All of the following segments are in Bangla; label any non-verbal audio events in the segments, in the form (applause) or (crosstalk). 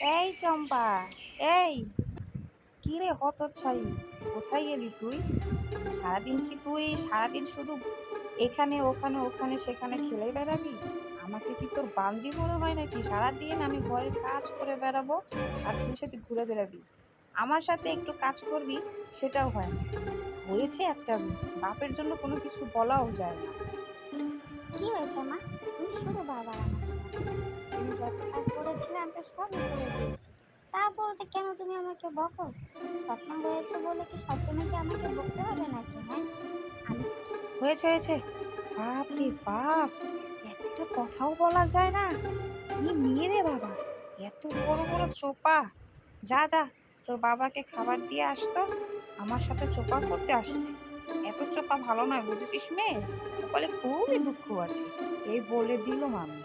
এই চম্পা, এই। কি রে হতচ্ছাই? কোথায় গেলি তুই? সারাদিন কি তুই, সারাদিন শুধু এখানে, ওখানে ওখানে, সেখানে খেলে বেড়াবি? আমাকে কি তোর বান্দি মনে হয় নাকি? সারাদিন আমি ঘরের কাজ করে বেড়াবো আর তুই সাথে ঘুরে বেড়াবি। আমার সাথে একটু কাজ করবি, সেটাও হয় না। হয়েছে একটা বাপের জন্য কোনো কিছু বলাও যায় না। কি হয়েছে মা? তুমি শুধু। তুমি যত কাজ করেছিলে আমি তো সবই করে দিয়েছি। তারপর যে কেন তুমি আমাকে বকো? স্বপ্ন হয়েছে বলে কি সবসময় কি আমাকে বকতে হবে নাকি হ্যাঁ? আমি হয়েছে হয়েছে। বাপ রে বাপ, একটা কথাও বলা যায় না। কি মেয়ে রে বাবা, এত বড় বড় চোপা। যা যা, তোর বাবাকে খাবার দিয়ে আসতো আমার সাথে চোপা করতে আসছে। এত চোপা ভালো নয়, বুঝেছিস মেয়ে? বলে খুবই দুঃখ আছে, এই বলে দিল মামি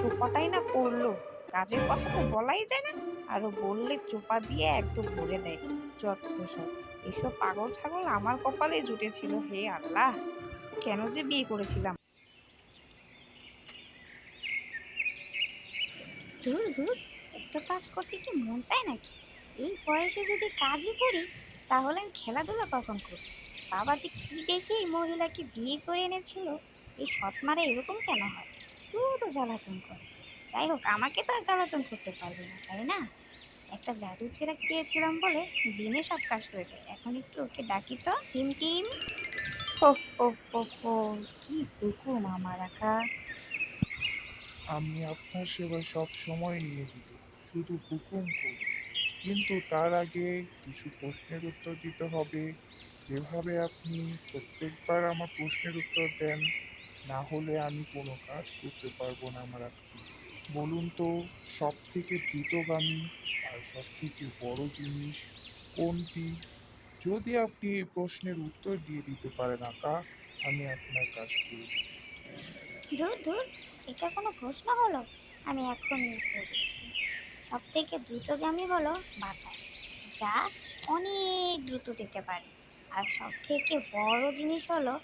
চোপাটাই না করল। কাজের কথা তো বলাই যায় না। আরও বললে চোপা দিয়ে একদম ভরে দেয় যত সব, এসব পাগল ছাগল আমার কপালে জুটেছিল, হে আল্লাহ! কেন যে বিয়ে করেছিলাম? দূর এত কাজ করতে কি মন চায় নাকি? এই বয়সে যদি কাজই করি, তাহলে আমি খেলাধুলা কখন করি বাবা যে কি দেখে এই মহিলাকে বিয়ে করে এনেছিল, এই সৎ মারা এরকম কেন হয়? শুধু জ্বালাতন করে। যাই হোক, আমাকে তো আর জ্বালাতন করতে পারবে না, তাই না? একটা জাদু ছেড়া পেয়েছিলাম বলে জিনে সব কাজ করে দেয়। এখন একটু ওকে ডাকি তো। Team team. হো হো হো হো, কি হুকুম আমার একা আমি আপনার সেবায় সব সময় নিয়োজিত, শুধু হুকুম করুন কিন্তু তার আগে কিছু প্রশ্নের উত্তর দিতে হবে। যেভাবে আপনি প্রত্যেকবার আমার প্রশ্নের উত্তর দেন না হলে আমি কোনো কাজ করতে পারব না আমার আপনি বলুন তো সব থেকে দ্রুতগামী আর সব থেকে বড় জিনিস কোনটি? যদি আপনি এই প্রশ্নের উত্তর দিয়ে দিতে পারেন আঁকা, আমি আপনার কাজ করে দূর দূর এটা কোনো প্রশ্ন হলো? আমি এখনই উত্তর দিচ্ছি। সব থেকে দ্রুতগামী হলো বাতাস, যা অনেক দ্রুত যেতে পারে। আর সব থেকে বড় জিনিস হলো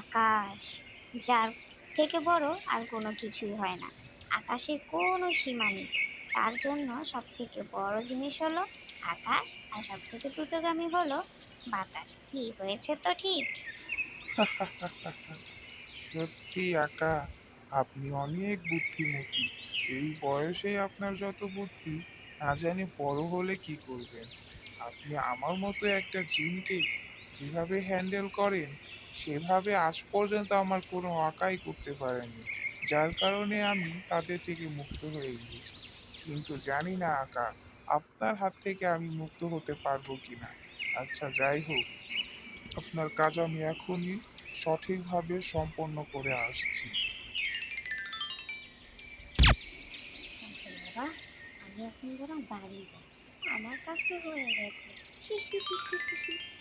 আকাশ। যার থেকে বড় আর কোনো কিছুই হয় না। আকাশের কোনো সীমা নেই। তার জন্য সব থেকে বড় জিনিস হলো আকাশ আর সব থেকে দ্রুতগামী হলো বাতাস। কি হয়েছে তো ঠিক? (laughs) সত্যি আকা, আপনি অনেক বুদ্ধিমতী। এই বয়সে আপনার যত বুদ্ধি, না জানি বড় হলে কি করবেন। আপনি আমার মতো একটা জিনকে যেভাবে হ্যান্ডেল করেন সেভাবে আজ পর্যন্ত আমার কোনো আঁকাই করতে পারেনি, যার কারণে আমি তাদের থেকে মুক্ত হয়ে গিয়েছি। কিন্তু জানি না আঁকা, আপনার হাত থেকে আমি মুক্ত হতে পারব কিনা। আচ্ছা যাই হোক, আপনার কাজ আমি এখনই সঠিকভাবে সম্পন্ন করে আসছি। আমি এখন বরং বাড়ি যাই। আমার কাজ তো হয়ে গেছে। (laughs)